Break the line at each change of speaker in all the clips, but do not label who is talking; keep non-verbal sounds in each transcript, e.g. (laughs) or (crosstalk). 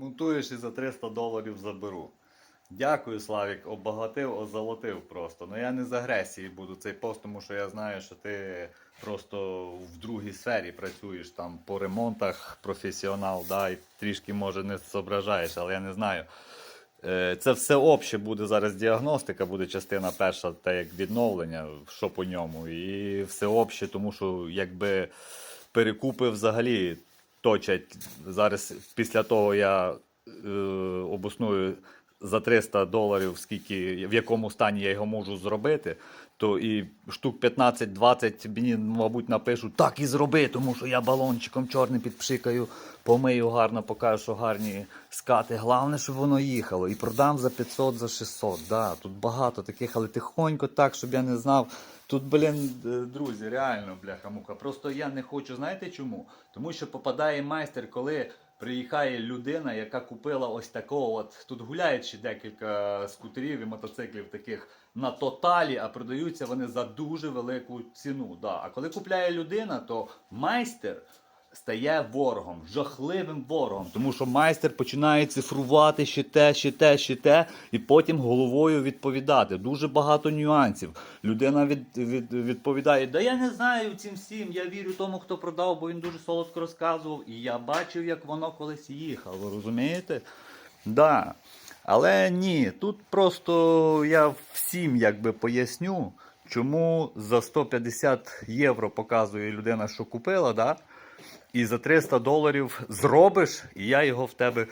Монтуєш і за 300 доларів заберу. Дякую, Славік, обагатив, озолотив просто. Ну я не з агресії буду цей пост, тому що я знаю, що ти просто в другій сфері працюєш там по ремонтах, професіонал, да, і трішки може не зображаєш, але я не знаю. Е, Це все обще буде зараз діагностика, буде частина перша, та як відновлення, що по ньому. І все обще, тому що якби перекупи взагалі точать. Зараз після того я е, обосную за 300 доларів, скільки, в якому стані я його можу зробити, то і штук 15-20 мені, мабуть, напишуть, так і зроби, тому що я балончиком чорним підпшикаю, помию гарно, покажу, що гарні скати. Головне, щоб воно їхало. І продам за 500, за 600. Да, тут багато таких, але тихонько так, щоб я не знав. Тут, блін, е, друзі, реально, бляха-муха. Просто я не хочу, знаєте чому? Тому що попадає майстер, коли приїхає людина, яка купила ось такого. От тут гуляють ще декілька скутерів і мотоциклів таких на тоталі, а продаються вони за дуже велику ціну. Да. А коли купляє людина, то майстер. Стає ворогом, жахливим ворогом, тому що майстер починає цифрувати ще те, ще те, ще те, і потім головою відповідати. Дуже багато нюансів. Людина від, від, відповідає: Да я не знаю цим всім, я вірю тому, хто продав, бо він дуже солодко розказував. І я бачив, як воно колись їхало. Розумієте? Да. Але ні, тут просто я всім якби поясню, чому за 150 євро показує людина, що купила, да? І за 300 доларів зробиш, і я його в тебе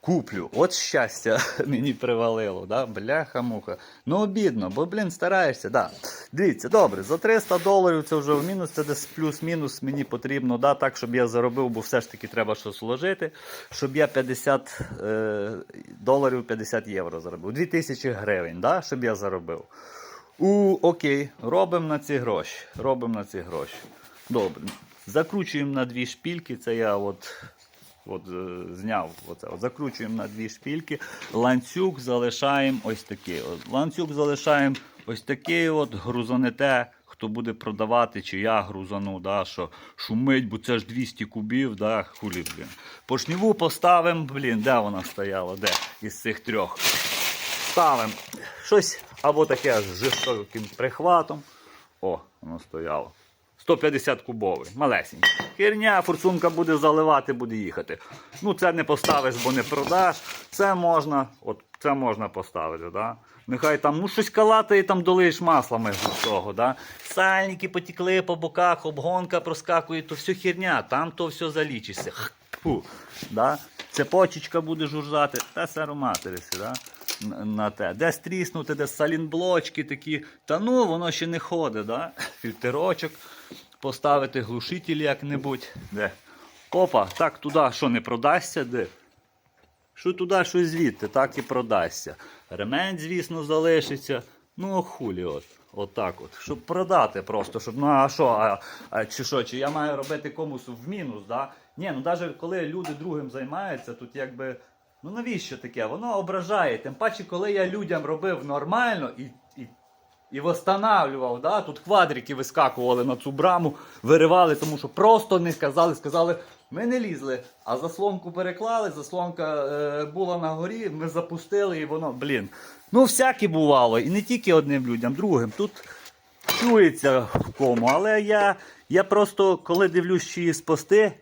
куплю. От щастя (laughs) мені привалило, да? бляха-муха. Ну обідно, бо, блін, стараєшся. Да. Дивіться, добре, за 300 доларів це вже в мінус, це десь плюс-мінус мені потрібно, да, так, щоб я заробив, бо все ж таки треба щось вложити, щоб я 50 е, доларів 50 євро заробив. 2000 гривень, да, щоб я заробив. У, окей, робимо на ці гроші. Робимо на ці гроші. Добре. Закручуємо на дві шпільки. Це я от, от е, зняв. Оце. От, закручуємо на дві шпільки. Ланцюг залишаємо ось такий. От. Ланцюг залишаємо ось такий. от, Грузанете, хто буде продавати, чи я грузану, да, що шумить, бо це ж 200 кубів, да, хулі, блін. Поршневу поставимо, блін, де вона стояла? Де? Із цих трьох. Ставимо щось або таке з жорстоким прихватом. О, воно стояло. 150 кубовий, малесенький. Херня, форсунка буде заливати, буде їхати. Ну, це не поставиш, бо не продаш. Це можна, от це можна поставити. Да? Нехай там ну, щось калатає, там долиєш маслами з того. Да? Сальники потекли по боках, обгонка проскакує, то все херня, там то все залічишся. Да? Цепочечка буде журжати, та сароматерися. Да? На- те. Десь тріснути, десь салінблочки такі. Та ну, воно ще не ходить, да? Фільтерочок поставити, глушитель як-небудь. Де? Опа, так туди що не продасться, де? Що туди, що звідти, так і продасться. Ремень, звісно, залишиться. Ну, хулі, от. Отак от. Щоб продати просто, щоб. Ну а що, а, а чи що, чи я маю робити комусь в мінус, да? Ні, ну навіть коли люди другим займаються, тут якби. Ну навіщо таке? Воно ображає. Тим паче, коли я людям робив нормально і. і і восстанавлював, да? тут квадрики вискакували на цю браму, виривали, тому що просто не сказали, сказали, ми не лізли. А заслонку переклали, заслонка е, була на горі, ми запустили і воно, блін. Ну, всяке бувало. І не тільки одним людям, другим. Тут чується в кому. Але я, я просто, коли дивлюсь чиїсь пости,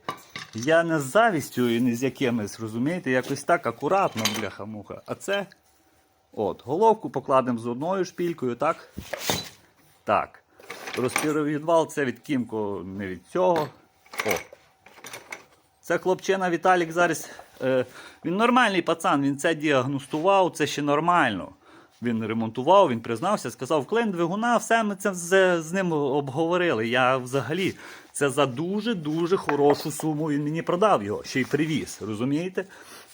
я не з завістю і не з якимись, розумієте, якось так акуратно, бляха-муха. А це. От, головку покладемо з одною шпількою, так? Так. Розпіровідвал це від Кімко, не від цього. О. Це хлопчина Віталік зараз. Е, він нормальний пацан, він це діагностував, це ще нормально. Він ремонтував, він признався, сказав, клин двигуна, все ми це з, з ним обговорили. Я взагалі це за дуже-дуже хорошу суму він мені продав його, ще й привіз, розумієте?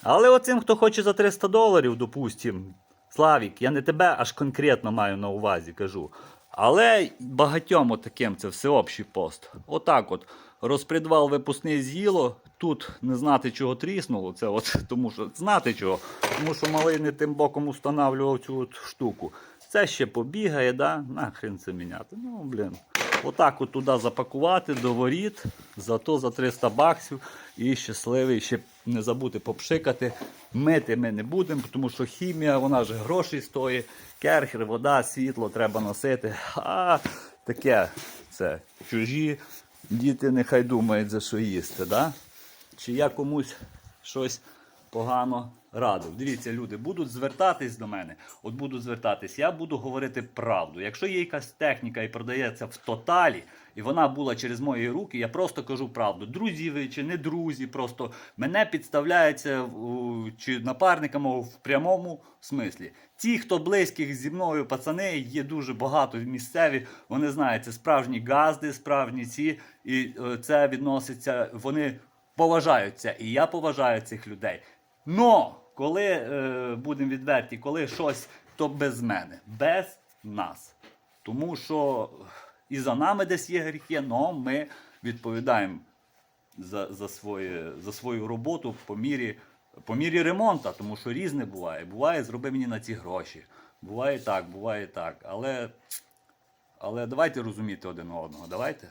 Але оцим, хто хоче за 300 доларів, допустим, Славік, я не тебе аж конкретно маю на увазі, кажу. Але багатьом таким це всеобщий пост. Отак от. Розпредвал випускний з'їло. Тут не знати, чого тріснуло. Це от, (laughs) тому що знати чого. Тому що малий не тим боком устанавлював цю от штуку. Це ще побігає, да? нахрен це міняти. Ну, блін. Отак от туди запакувати до воріт, зато за 300 баксів і щасливий ще не забути попшикати. Мити ми не будемо, тому що хімія, вона ж грошей стоїть, керхер, вода, світло треба носити. А таке це чужі діти нехай думають за що їсти. Да? Чи я комусь щось погано радив. Дивіться, люди будуть звертатись до мене. От будуть звертатись, я буду говорити правду. Якщо є якась техніка і продається в тоталі, і вона була через мої руки, я просто кажу правду. Друзі ви чи не друзі, просто мене підставляється чи напарниками в прямому смислі. Ті, хто близьких зі мною пацани, є дуже багато місцеві. Вони знають, це справжні газди, справжні ці, і е, це відноситься. Вони поважаються, і я поважаю цих людей. Но коли е, будемо відверті, коли щось, то без мене, без нас. Тому що і за нами десь є гріхи, але ми відповідаємо за, за, своє, за свою роботу по мірі, по мірі ремонту, тому що різне буває. Буває, зроби мені на ці гроші. Буває так, буває так. Але, але давайте розуміти один одного. Давайте.